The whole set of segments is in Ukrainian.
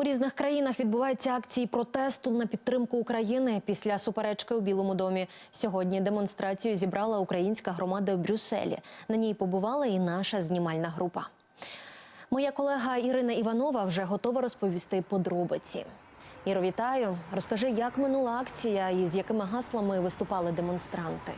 У різних країнах відбуваються акції протесту на підтримку України після суперечки у Білому домі. Сьогодні демонстрацію зібрала українська громада в Брюсселі. На ній побувала і наша знімальна група. Моя колега Ірина Іванова вже готова розповісти подробиці. Іро, вітаю. Розкажи, як минула акція і з якими гаслами виступали демонстранти.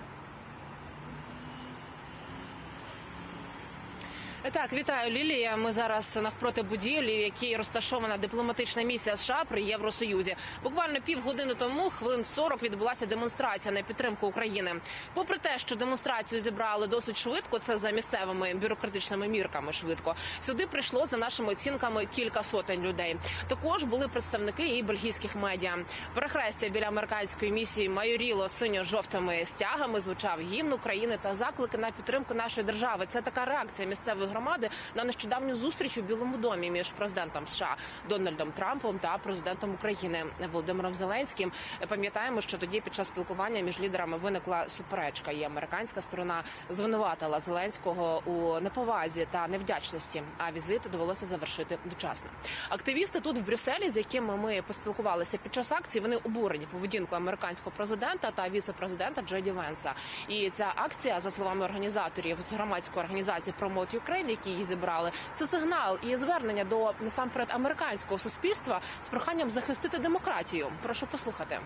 Так, вітаю Лілія. Ми зараз навпроти будівлі, в якій розташована дипломатична місія США при Євросоюзі. Буквально півгодини тому, хвилин 40, відбулася демонстрація на підтримку України. Попри те, що демонстрацію зібрали досить швидко, це за місцевими бюрократичними мірками. Швидко сюди прийшло за нашими оцінками кілька сотень людей. Також були представники і бельгійських медіа. Перехрестя біля американської місії майоріло синьо-жовтими стягами. Звучав гімн України та заклики на підтримку нашої держави. Це така реакція місцевої громади на нещодавню зустріч у Білому домі між президентом США Дональдом Трампом та президентом України Володимиром Зеленським. Пам'ятаємо, що тоді під час спілкування між лідерами виникла суперечка. І американська сторона звинуватила Зеленського у неповазі та невдячності. А візит довелося завершити дочасно. Активісти тут в Брюсселі, з якими ми поспілкувалися під час акції, вони обурені поведінкою американського президента та віце-президента Джеді Венса. І ця акція, за словами організаторів з громадської організації Promote Ukraine, які її зібрали, це сигнал і звернення до насамперед американського суспільства з проханням захистити демократію. Прошу послухати.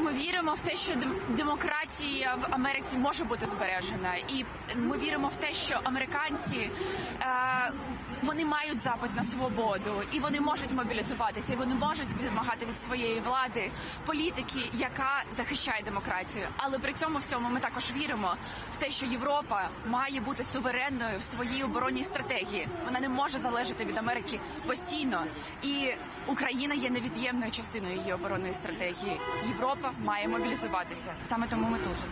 Ми віримо в те, що демократія в Америці може бути збережена, і ми віримо в те, що американці е, вони мають запит на свободу, і вони можуть мобілізуватися, і вони можуть вимагати від своєї влади політики, яка захищає демократію. Але при цьому всьому ми також віримо в те, що Європа має бути суверенною в своїй оборонній стратегії. Вона не може залежати від Америки постійно, і Україна є невід'ємною частиною її оборонної стратегії. Європа має мобілізуватися. Саме тому ми тут.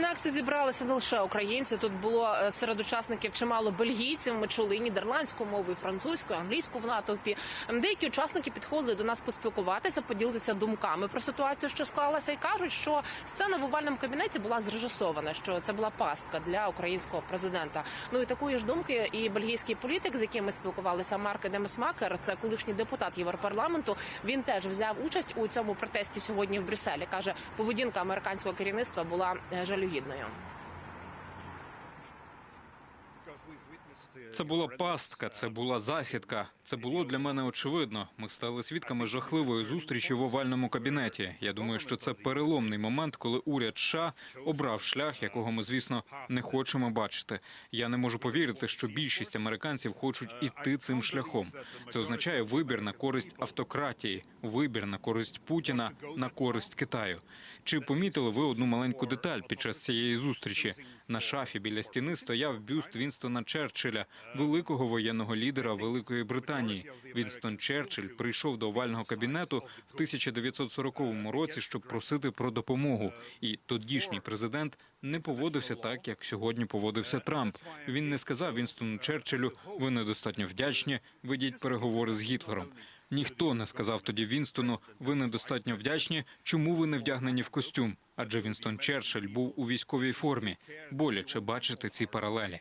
На акцію зібралися не лише українці. Тут було е, серед учасників чимало бельгійців. Ми чули нідерландську мову, і французьку, і англійську в натовпі. Деякі учасники підходили до нас поспілкуватися, поділитися думками про ситуацію, що склалася, і кажуть, що сцена в овальному кабінеті була зрежисована, що це була пастка для українського президента. Ну і такої ж думки, і бельгійський політик, з яким ми спілкувалися, Марк Демесмакер, це колишній депутат Європарламенту. Він теж взяв участь у цьому протесті сьогодні в Брюсселі. каже, поведінка американського керівництва була jedno ją. Це була пастка, це була засідка. Це було для мене очевидно. Ми стали свідками жахливої зустрічі в овальному кабінеті. Я думаю, що це переломний момент, коли уряд США обрав шлях, якого ми, звісно, не хочемо бачити. Я не можу повірити, що більшість американців хочуть іти цим шляхом. Це означає вибір на користь автократії, вибір на користь Путіна, на користь Китаю. Чи помітили ви одну маленьку деталь під час цієї зустрічі? На шафі біля стіни стояв бюст Вінстона Черчилля, великого воєнного лідера Великої Британії. Вінстон Черчилль прийшов до овального кабінету в 1940 році, щоб просити про допомогу. І тодішній президент не поводився так, як сьогодні поводився Трамп. Він не сказав Вінстону Черчиллю, ви недостатньо вдячні, ведіть переговори з Гітлером. Ніхто не сказав тоді Вінстону, ви недостатньо вдячні, чому ви не вдягнені в костюм? Адже Вінстон Черчилль був у військовій формі. Боляче бачити ці паралелі.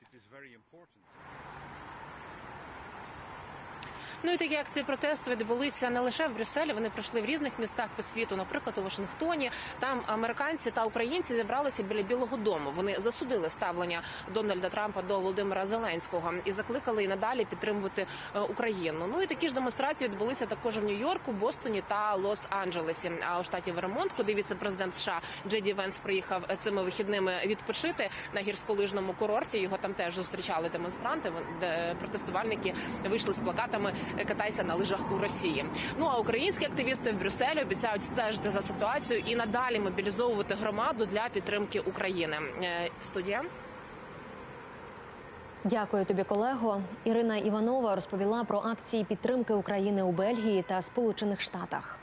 Ну і такі акції протесту відбулися не лише в Брюсселі. Вони пройшли в різних містах по світу, наприклад, у Вашингтоні. Там американці та українці зібралися біля Білого Дому. Вони засудили ставлення Дональда Трампа до Володимира Зеленського і закликали і надалі підтримувати е, Україну. Ну і такі ж демонстрації відбулися також в Нью-Йорку, Бостоні та Лос-Анджелесі. А у штаті Вермонт, куди віце-президент США Джеді Венс приїхав цими вихідними відпочити на гірськолижному курорті. Його там теж зустрічали демонстранти. Де протестувальники вийшли з плакатами Катайся на лижах у Росії. Ну а українські активісти в Брюсселі обіцяють стежити за ситуацією і надалі мобілізовувати громаду для підтримки України. Е, Студія. Дякую тобі, колего. Ірина Іванова розповіла про акції підтримки України у Бельгії та Сполучених Штатах.